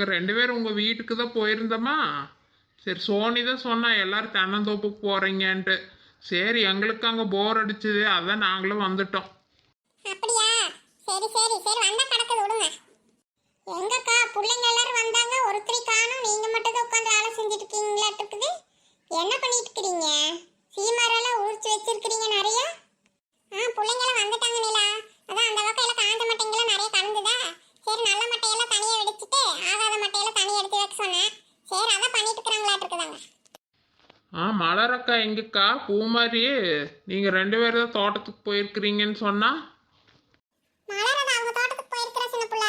நாங்கள் ரெண்டு பேரும் உங்கள் வீட்டுக்கு தான் போயிருந்தோமா? சரி சோனி தான் சொன்னா எல்லாரும் தென்னந்தோப்புக்கு போகிறீங்கன்ட்டு சரி எங்களுக்கு அங்கே போர் அடிச்சது அதான் நாங்களும் வந்துட்டோம். அப்படியா? சரி சரி சரி வந்தா கிடக்குது விடுங்க. எங்கக்கா பிள்ளைங்க எல்லாரும் வந்தாங்க ஒருத்தரை காணும் நீங்க மட்டும் தான் உட்காந்து வேலை செஞ்சுட்டு இருக்கீங்களாட்டு இருக்குது என்ன பண்ணிட்டு இருக்கிறீங்க சீமரெல்லாம் உரிச்சு வச்சிருக்கிறீங்க நிறைய? ஆ பிள்ளைங்களாம் வந்துட்டாங்க நிலா. அதான் அந்த பக்கம் எல்லாம் காஞ்ச மட்டைங்கெல்லாம் நிறைய கலந்துதா சரி நல்ல மட்டையெல்லாம் தனியா வெடிச்சிட்டு ஆகாத மட்டையெல்லாம் தனியா எடுத்து வைக்க சொன்னேன் சரி அதான் பண்ணிட்டு இருக்கிறாங்களாட்டு இருக்குதாங்க ஆ மலரக்கா எங்கக்கா பூமாரி நீங்கள் ரெண்டு பேரும் தான் தோட்டத்துக்கு போயிருக்கிறீங்கன்னு சொன்னா? மலரது அவங்க தோட்டத்துக்கு போயிருக்கிற சின்ன புள்ள.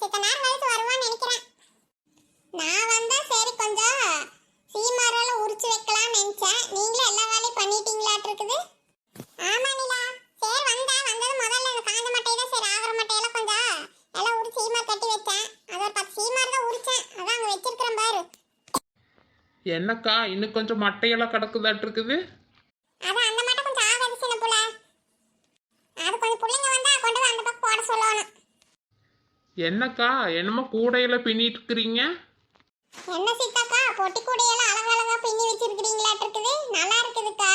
சித்த நேரம் கழிச்சு வருவான்னு நினைக்கிறேன். நான் வந்தா சரி கொஞ்சம் சீமாரெல்லாம் உரிச்சு வைக்கலாம்னு நினைச்சேன். நீங்களும் எல்லா வேலையும் பண்ணிட்டீங்களாட்டு இருக்குது ஆமா நிலா சரி வந்தா வந்தது முதல்ல இந்த காஞ்ச மட்டை தான் சரி ஆகிற மட்டையெல்லாம் கொஞ்சம் எல்லாம் உரிச்சு சீமார் கட்டி வச்சேன் அது ஒரு பத்து சீமார் தான் உரிச்சேன் அதான் அங்கே வச்சிருக்கிறேன் பாரு என்னக்கா இன்னும் கொஞ்சம் மட்டையெல்லாம் கிடக்குதாட்டு இருக்குது என்னக்கா என்னமோ கூடையில் பின்னிட்டு இருக்கிறீங்க என்ன சீதாக்கா பொட்டி கூடையெல்லாம் அழகழகா பின்னி வச்சிருக்கீங்களாட்டு இருக்குது நல்லா இருக்குதுக்கா.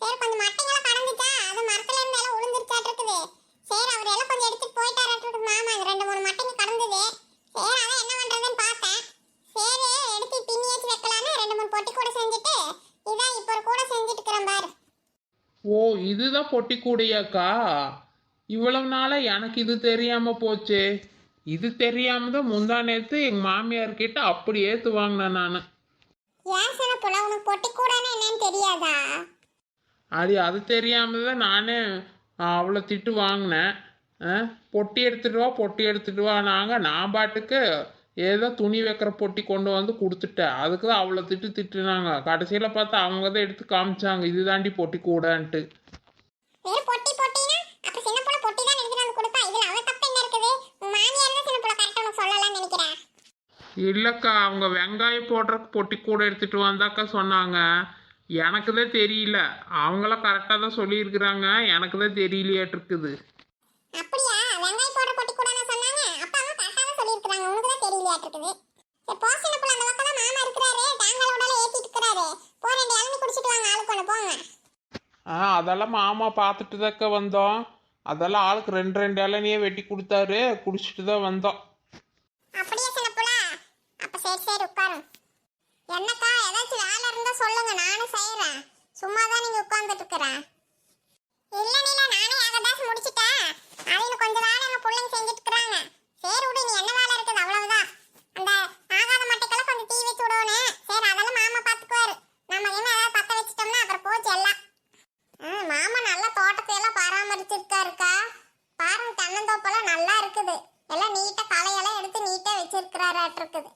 சரி கொஞ்சம் மட்டைங்கெல்லாம் கடந்துச்சா அது மரத்துல இருந்து எல்லாம் உளுந்துருச்சாட்டு இருக்குது சரி அவர் எல்லாம் கொஞ்சம் எடுத்துட்டு இருக்குது மாமா ரெண்டு மூணு மட்டைங்க கடந்தது சரி அதான் என்ன பண்றதுன்னு பார்த்தேன் சரி எடுத்து பின்னி வச்சு வைக்கலான்னு ரெண்டு மூணு பொட்டி கூடை செஞ்சுட்டு இதான் இப்போ ஒரு கூடை செஞ்சுட்டு இருக்கிறேன் பாரு ஓ இதுதான் பொட்டி கூடையாக்கா இவ்வளவு நாளாக எனக்கு இது தெரியாம போச்சே. இது தெரியாம தான் முந்தா நேத்து எங்கள் மாமியார் கிட்ட அப்படி ஏற்று வாங்கினேன் நான். ஏன் சின்ன புள்ள உனக்கு பொட்டி கூடைன்னு என்னன்னு தெரியாதா? அது அது தெரியாம தான் நானே அவ்வளோ திட்டு வாங்கினேன். பொட்டி எடுத்துட்டு வா பொட்டி எடுத்துட்டு வா நாங்கள் நான் பாட்டுக்கு ஏதோ துணி வைக்கிற பொட்டி கொண்டு வந்து கொடுத்துட்டேன் அதுக்கு தான் அவ்வளோ திட்டு திட்டுனாங்க. கடைசியில் பார்த்தா அவங்க தான் எடுத்து காமிச்சாங்க. இதுதாண்டி பொட்டி கூடன்ட்டு. வெறும் பொட்டி நினைக்கிறேன் இல்லைக்கா அவங்க வெங்காயம் போடுறதுக்கு பொட்டி கூட எடுத்துட்டு வந்தாக்கா சொன்னாங்க. எனக்கு தான் தெரியல. அவங்களாம் கரெக்டாக தான் சொல்லியிருக்கிறாங்க. எனக்கு தான் தெரியலையாட்டு இருக்குது அப்படியா வெங்காயம் போடுற பொட்டி கூட நான் சொன்னாங்க அப்ப அவங்க கரெக்டா தான் சொல்லியிருக்காங்க உனக்கு தான் தெரியலையாட்டு இருக்குது சரி போ சின்ன புள்ள அந்த பக்கம் தான் மாமா இருக்கிறாரு தாங்களோட ஏத்திட்டு இருக்கிறாரு போ ரெண்டு இளநீ குடிச்சிட்டு வாங்க ஆளுக்கு ஒன்று போங்க ஆ அதெல்லாம் மாமா பார்த்துட்டு தாக்க வந்தோம். அதெல்லாம் ஆளுக்கு ரெண்டு ரெண்டு இளநியே வெட்டி கொடுத்தாரு. குடிச்சிட்டு தான் வந்தோம். அப்படியே சின்ன புள்ள. அப்ப சரி சரி உட்காருங்க என்னக்கா ஏதாச்சும் வேலை இருந்தா சொல்லுங்க. நானும் செய்யறேன் சும்மா தான் நீங்க உட்கார்ந்துட்டு இருக்கிறேன் இல்ல நீல நானே ஏகதாஸ் முடிச்சிட்டேன். அது இன்னும் கொஞ்சம் வேலை எங்க பிள்ளைங்க செஞ்சுட்டு இருக்கிறாங்க. சரி விடு நீ என்ன வேலை இருக்குது அவ்வளவுதான் அந்த ஆகாத மட்டைக்கெல்லாம் கொஞ்சம் தீ வச்சு விடணும் சரி அதெல்லாம் மாமா பாத்துக்குவாரு நம்ம என்ன ஏதாவது பத்த வச்சிட்டோம்னா அப்புறம் போச்சு எல்லாம் ம், மாமா நல்லா தோட்டத்தை எல்லாம் பராமரிச்சிருக்காருக்கா பாருங்க தென்னந்தோப்பெல்லாம் நல்லா இருக்குது. எல்லாம் நீட்டா களையெல்லாம் எடுத்து நீட்டா வச்சிருக்கிறாராட்டு இருக்குது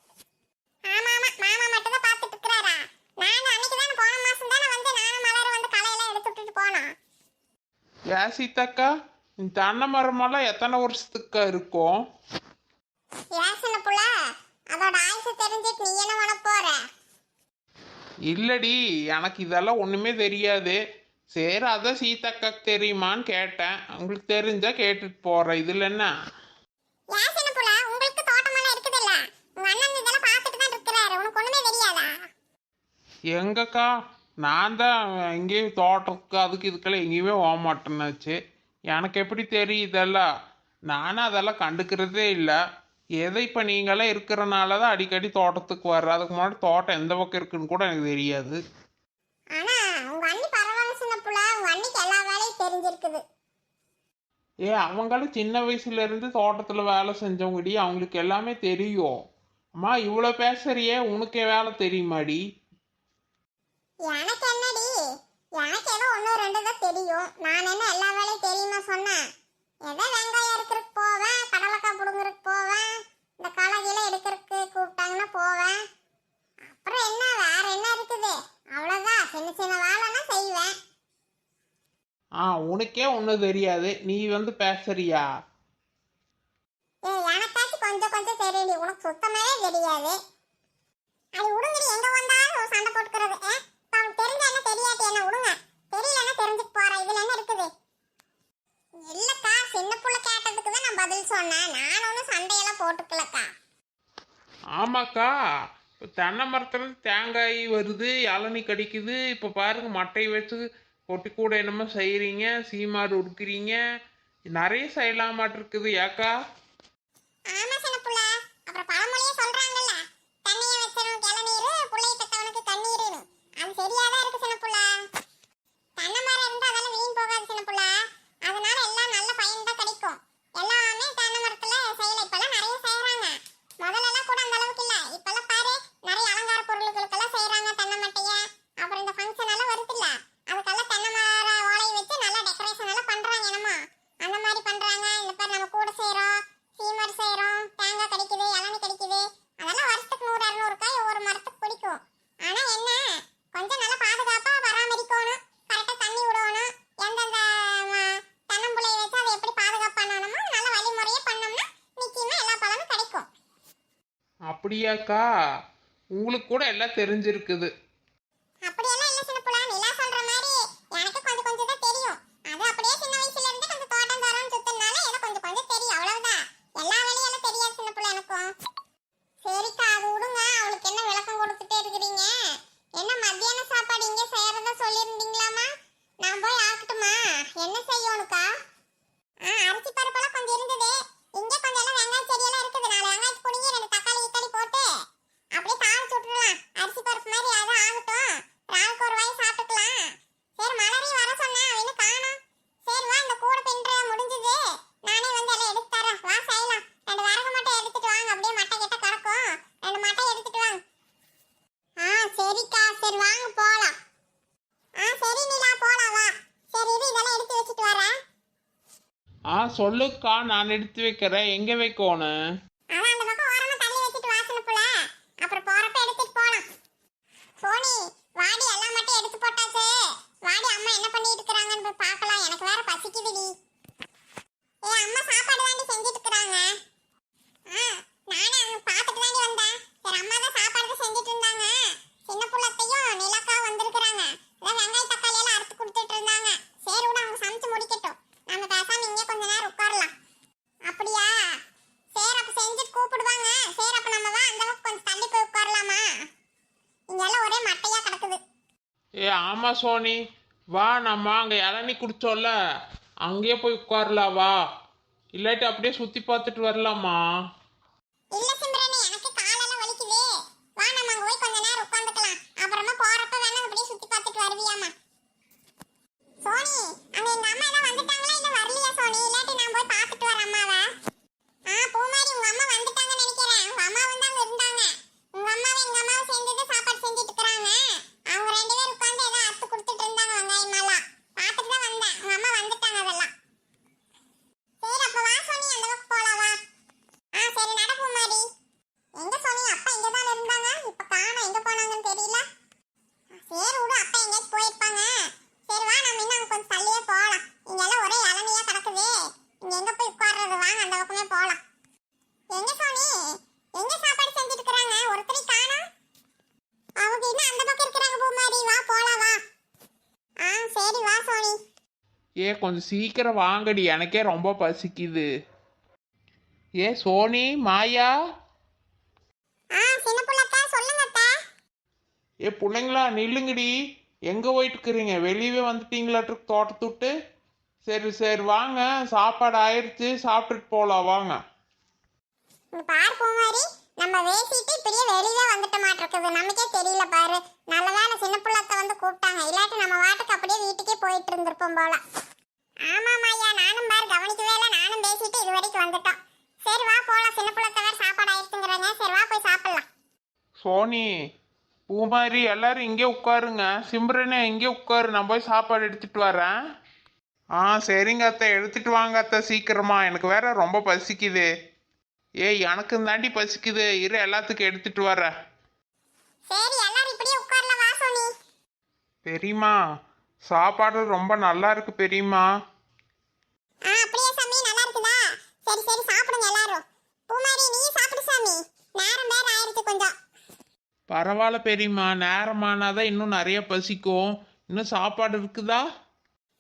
ஆமா ஆமா மாமா மட்டும் தான் பாத்துட்டு இருக்கிறாரா நானும் அன்னைக்கு தானே போன மாசம் தானே வந்து நானும் மலர் வந்து களையெல்லாம் எடுத்து விட்டுட்டு போனோம். ஏ சீதாக்கா இந்த தென்னை மரமெல்லாம் எத்தனை வருஷத்துக்கா இருக்கும்? ஏசன புள்ள அதோட ஆயுசு தெரிஞ்சிட்டு நீ என்ன பண்ண போற? இல்லடி எனக்கு இதெல்லாம் ஒன்றுமே தெரியாது. சரி அதான் சீதாக்காக்கு தெரியுமான்னு கேட்டேன். உங்களுக்கு தெரிஞ்சா கேட்டுட்டு போகிறேன் இதில் என்ன? எங்கக்கா? நான் தான் எங்கேயும் தோட்டத்துக்கு அதுக்கு இதுக்கெல்லாம் எங்கேயுமே போக மாட்டேன்னாச்சு. எனக்கு எப்படி தெரியும் இதெல்லாம்? நானும் அதெல்லாம் கண்டுக்கிறதே இல்லை. எதை இப்போ நீங்களாம் இருக்கிறனால தான் அடிக்கடி தோட்டத்துக்கு வர்றேன் அதுக்கு முன்னாடி தோட்டம் எந்த பக்கம் இருக்குன்னு கூட எனக்கு தெரியாது ஆனா உங்க அண்ணி பரவாயில்ல சின்ன புள்ள உங்க அண்ணிக்கு எல்லா வேலையும் தெரிஞ்சிருக்குது ஏ அவங்களும் சின்ன வயசுல இருந்து தோட்டத்தில் வேலை செஞ்சவங்கடி அவங்களுக்கு எல்லாமே தெரியும். அம்மா இவ்வளோ பேசுறியே உனக்கே வேலை தெரியுமாடி? எனக்கு என்னடி? எனக்கு ஏதோ ஒன்று ரெண்டு தான் தெரியும். நான் என்ன எல்லா வேலையும் தெரியுமா சொன்னேன்? ஏதோ வெங்காயம் எடுக்கிறதுக்கு போவேன்? கடலைக்காய் பிடுங்குறதுக்கு போவேன்? இந்த காலேஜில் எடுக்கிறதுக்கு கூப்பிட்டாங்கன்னா போவேன். அப்புறம் என்ன வேற என்ன இருக்குது? அவ்வளோதான் சின்ன சின்ன வேலைன்னா செய்வேன். ஆ உனக்கே ஒன்றும் தெரியாது. நீ வந்து பேசுறியா? எனக்காச்சும் கொஞ்சம் கொஞ்சம் தெரியுடி. உனக்கு சுத்தமாவே தெரியாது. அது விடுங்கடி எங்க வந்தாலும் சண்டை போட்டுக்கிறது. தெரிஞ்ச என்ன தெரியாட்டி? என்ன விடுங்க தெரியலன்னா தெரிஞ்சுட்டு போற. இதுல என்ன இருக்குது? இல்லக்கா சின்ன புள்ள கேட்டதுக்கு தான் நான் பதில் சொன்னேன். நான் ஒன்றும் சண்டையெல்லாம் போட்டுக்கலக்கா. ஆமாக்கா. தென்னை மரத்துலேருந்து தேங்காய் வருது இளநீ கடிக்குது. இப்போ பாருங்க மட்டை வச்சு கொட்டி கூட என்னமோ செய்கிறீங்க சீமாடு உடுக்கிறீங்க நிறைய செய்யலாமாட்டு இருக்குது ஏக்கா. ஆமா சின்னப்புள்ள. அப்புறம் பழமொழியே சொல்றாங்கல்ல தண்ணிய வச்சவனுக்கு இளநீர் புள்ளைய பெத்தவனுக்கு கண்ணீர்னு அது சரியாதான் இருக்கு சின்னப்புள்ள தென்னை மரம் இருந்தா அதெல்லாம் வீண் போகாது சின்னப்புள்ள அதனால எல்லாம் நல்ல பயன் தான் கிடைக்கும் எல்லாமே தென்னை மரத்துல செய்யல இப்பெல்லாம் நிறைய செய்யறாங்க முதல்ல எல்லாம் கூட அந்த அளவுக்கு இல்ல இப்பெல்லாம் பாரு நிறைய அலங்கார பொருளுகளுக்கெல்லாம் செய்யறாங்க தென்னை மட்டைய அப்புறம் இந்த ஃபங்க்ஷன் எல்லாம் வருது இல்ல அதுக்கெல்லாம் தென்னை மர ஓலையை வச்சு நல்லா டெக்கரேஷன் எல்லாம் பண்றாங்க என்னமோ அந்த மாதிரி பண்றாங்க இந்த பேர் நம்ம கூட செய்றோம் சீமர் செய்றோம் தேங்காய் கிடைக்குது இளநீ கிடைக்குது அதெல்லாம் வருஷத்துக்கு நூறு இரநூறு காய் ஒவ்வொரு மரத்துக்கு பிடிக்கும் ஆனா என்ன கொஞ்சம் நல்லா பாதுகாப்பா பராமரிக்கணும் கரெக்டா தண்ணி விடணும் எந்தெந்த ம, தென்னம்புளையை வச்சு அதை எப்படி பாதுகாப்பு பண்ணணுமோ நல்ல வழிமுறையே பண்ணோம்னா நிச்சயமா எல்லா பலனும் கிடைக்கும் அப்படியாக்கா? உங்களுக்கு கூட எல்லாம் தெரிஞ்சிருக்குது. என்ன செய்யணுக்கா சின்ன புள்ள நிலா சொல்ற மாதிரி எனக்கு கொஞ்சம் கொஞ்சம் தான் தெரியும் அது அப்படியே சின்ன வயசுல இருந்து கொஞ்சம் தோட்டம் தரம் சுத்தினால எனக்கு கொஞ்சம் கொஞ்சம் தெரியும் அவ்வளவுதான் எல்லா வேலையெல்லாம் தெரியாது சின்ன புள்ள எனக்கும் சரிக்கா அது விடுங்க அவளுக்கு என்ன விளக்கம் கொடுத்துட்டே இருக்கிறீங்க என்ன மத்தியான சாப்பாடு இங்க செய்யறதா சொல்லியிருந்தீங்களாமா நான் போய் ஆக்கட்டுமா என்ன செய்யணுக்கா ஆ அரிசி பருப்பெல்லாம் கொஞ்சம் இருந்தது இங்க கொஞ்சம் எல்லாம் வெங்காய செடியெல்லாம் இருக்குது நாலு வெங்காயத்து புடிங்கி ரெண்டு தக்காளி இக்காளி போட்டு அப்படியே தாளிச்சு விட்டுறலாம் அரிசி பருப்பு மாதிரி அது ஆகட்டும் ராவுக்கு ஒரு வாய் சாப்பிட்டுக்கலாம் சரி மலரையும் வர சொன்னேன் அவ இன்னும் காணோம் சரி வா இந்த கூட பின்ற முடிஞ்சது நானே வந்து எல்லாம் எடுத்து தரேன் வா செய்யலாம் ரெண்டு வரகு மட்டும் எடுத்துட்டு வாங்க அப்படியே மட்டை கிட்ட கிடக்கும் ரெண்டு மட்டை எடுத்துட்டு வாங்க ஆ சரிக்கா சரி வாங்க போலாம் ஆ சரி நிலா போலாம் வா சரி இது இதெல்லாம் எடுத்து வச்சுட்டு வரேன் ஆ சொல்லுக்கா நான் எடுத்து வைக்கிறேன். எங்கே வைக்கணும் அதான் அந்த பக்கம் ஓரமா தள்ளி வச்சுட்டு வாசனை புள்ள அப்புறம் போறப்ப எடுத்துட்டு போலாம் சோனி வாடி எல்லாம் மட்டும் எடுத்து போட்டாச்சு வாடி அம்மா என்ன பண்ணிட்டு இருக்காங்கன்னு போய் பார்க்கலாம் எனக்கு வேற பசிக்குதுடி ஏ அம்மா சாப்பாடு தாண்டி செஞ்சுட்டு இருக்காங்க ஆ நானே அவங்க பார்த்துட்டு தாண்டி வந்தேன் சரி அம்மா தான் சாப்பாடு தான் செஞ்சுட்டு இருந்தாங்க சின்ன புள்ளத்தையும் நிலக்கா வந்திருக்கிறாங்க அதான் வெங்காய தக்காளி எல்லாம் அறுத்து கொடுத்துட்டு இருந்தாங்க சரி விட அவங்க சமைச்சு முடிக்கட்டும் நம்ம பேசாம இங்கே கொஞ்ச நேரம் உட்காரலாம் அப்படியா சரி அப்ப செஞ்சுட்டு கூப்பிடுவாங்க சரி அப்ப நம்ம வா அந்த பக்கம் கொஞ்சம் தள்ளி போய் உட்காரலாமா இங்கெல்லாம் ஒரே மட்டையா கிடக்குது ஏ ஆமாம் சோனி. வா நம்ம அங்கே இளநி குடித்தோல்ல அங்கேயே போய் உட்காரலாம் வா. இல்லாட்டி அப்படியே சுற்றி பார்த்துட்டு வரலாமா? இல்ல சிம்ரனி எனக்கு இருந்தாங்க. உங்க அம்மா எங்க அம்மாவை போய் சாப்பாடு செஞ்சுட்டு உட்கார்ந்துக்கலாம் அப்புறமா போறப்ப வேணா அப்படியே சுத்தி பார்த்துட்டு வருவியாமா சோனி அங்க எங்க அம்மா எல்லாம் வந்துட்டாங்களா இல்ல வரலையா சோனி இல்லாட்டி நான் போய் பார்த்துட்டு வரேன் அம்மாவை ஆ பூமாரி உங்க அம்மா வந்துட்டாங்கன்னு நினைக்கிறேன் உங்க அம்மா வந்து அங்க இருந்தாங்க உங்க அம்மாவும் எங்க அம்மாவும் சேர்ந்து தான் சாப்பாடு செஞ்சுட்டு இருக்காங்க அவங்க ரெண்டு பேரும் உட்கார்ந்து ஏதோ அறுத்து கொடுத்துட்டு இருந்தாங்க வெங்காயமெல்லாம் பார்த்துட்டு தான் வந்தேன் உங்க அம்மா வந்துட்டாங்க அதெல்லாம் சரி அப்ப வா சோனி அந்த பக்கம் போலாம் வா ஆ சரி நட பூமாரி எங்க சோனி அப்பா இங்க தான் இருந்தாங்க இப்ப காணோம் எங்க போனாங்கன்னு தெரியல சரி விடு அப்பா எங்கேயாச்சும் போயிருப்பாங்க சரி வா நம்ம இன்னும் அங்க கொஞ்சம் தள்ளியே போகலாம் இங்க எல்லாம் ஒரே இளநியா கிடக்குது இங்க எங்க போய் உட்கார்றது? வாங்க அந்த பக்கமே போகலாம் எங்க சோனி எங்க சாப்பாடு செஞ்சுட்டு இருக்காங்க ஒருத்தரையும் காணோம் அவங்க இன்னும் அந்த பக்கம் இருக்கிறாங்க பூமாரி? வா போலாம் வா. ஆ சரி வா சோனி ஏ கொஞ்சம் சீக்கிரம் வாங்கடி. எனக்கே ரொம்ப பசிக்குது. ஏ சோனி மாயா? ஆ சின்ன புள்ளத்தா சொல்லுங்க அத்தா. ஏ பிள்ளைங்களா நில்லுங்கடி. எங்கே போயிட்டு இருக்கிறீங்க வெளியவே வந்துட்டீங்களாட்டு தோட்டத்தை விட்டு சரி சரி வாங்க. சாப்பாடு ஆயிடுச்சு சாப்பிட்டுட்டு போகலாம் வாங்க. பாரு பூமாரி. நம்ம வேசிட்டு இப்படியே வெளியே வந்துட்ட மாட்டிருக்குது. நமக்கே தெரியல பாரு. நல்ல வேளை சின்ன புள்ளத்தை வந்து கூப்பிட்டாங்க. இல்லாட்டி நம்ம வாட்டுக்கு அப்படியே வீட்டுக்கே போயிட்டு இருந்திருப்போம் போல. ஆமாம் ஐயா நானும் பாரு கவனிக்கவே இல்லை. நானும் பேசிட்டு இது வரைக்கும் வந்துட்டோம். சரி வா போலாம். சின்ன புள்ளத்தை வேற சாப்பாடு ஆயிடுச்சுங்கிறாங்க சரி வா போய் சாப்பிடலாம். சோனி பூமாரி எல்லாரும் இங்கே உட்காருங்க. சிம்ரனே இங்கே உட்காரு. நான் போய் சாப்பாடு எடுத்துட்டு வரேன். ஆ சரிங்க அத்தை. எடுத்துட்டு வாங்க அத்தை சீக்கிரமா. எனக்கு வேற ரொம்ப பசிக்குது. ஏய் எனக்கும் தாண்டி பசிக்குது. இரு எல்லாத்துக்கும் எடுத்துட்டு வரேன் சரி எல்லாரும் இப்படியே உட்கார்ல வா சோனி. பெரியம்மா சாப்பாடு ரொம்ப நல்லா இருக்கு பெரியம்மா. ஆ அப்படியே சாமி நல்லா இருக்குதா? சரி சரி சாப்பிடுங்க எல்லாரும். பூமாரி நீ சாப்பிடு சாமி. நேரம் வேற கொஞ்சம். பரவாயில்ல பெரியம்மா. நேரமானாதான் இன்னும் நிறைய பசிக்கும். இன்னும் சாப்பாடு இருக்குதா?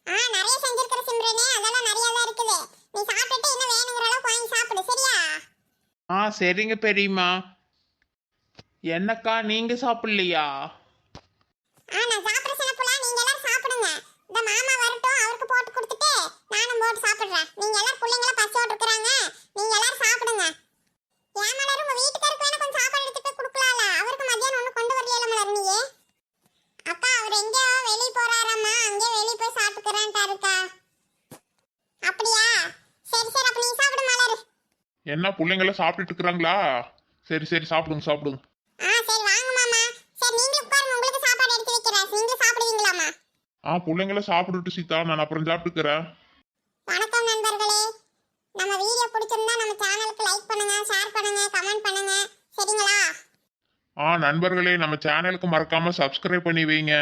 ஆ நிறைய செஞ்சிருக்கிற சிம்ரனே. அதெல்லாம் நிறைய தான் இருக்குது. நீ சாப்பிட்டுட்டு இன்னும் வேணுங்கிற அளவுக்கு வாங்கி சாப்பிடு சரியா? ஆ சரிங்க பெரியம்மா. என்னக்கா நீங்க சாப்பிடலையா? ஆ நான் சாப்பிட்ற சின்னப்புலா நீங்க எல்லாரும் சாப்பிடுங்க. இந்த மாமா வரட்டும் அவருக்கு போட்டு கொடுத்துட்டு நானும் போட்டு சாப்பிடுறேன் நீங்க எல்லாரும் பிள்ளைங்கள பசியோடு இருக்கிறாங்க நீங்க எல்லாரும் சாப்பிடுங்க ஏன் மலர் உங்க வீட்டுக்காருக்கு வேணா கொஞ்சம் சாப்பாடு எடுத்துட்டு கொடுக்கலாம்ல அவருக்கு மத்தியானம் ஒன்றும் கொண்டு வரலையில மலர் நீயே அக்கா அவர் எங்கேயோ வெளியே போறாராம்மா அங்கே வெளியே போய் சாப்பிட்டுக்கிறேன்ட்டாருக்கா அப்படியா சரி சரி அப்ப நீ சாப்பிடு மலர் என்ன பிள்ளைங்கள சாப்பிட்டுட்டு இருக்கிறாங்களா சரி சரி சாப்பிடுங்க சாப்பிடுங்க. ஆ பிள்ளைங்கள சாப்பிட்டுட்டு சீதா நான் அப்புறம் சாப்பிட்டுக்கிறேன். வணக்கம் நண்பர்களே. நம்ம வீடியோ பிடிச்சிருந்தா நம்ம சேனலுக்கு லைக் பண்ணுங்க ஷேர் பண்ணுங்க கமெண்ட் பண்ணுங்க. சரிங்களா? ஆ நண்பர்களே நம்ம சேனலுக்கு மறக்காம சப்ஸ்கிரைப் பண்ணி வைங்க.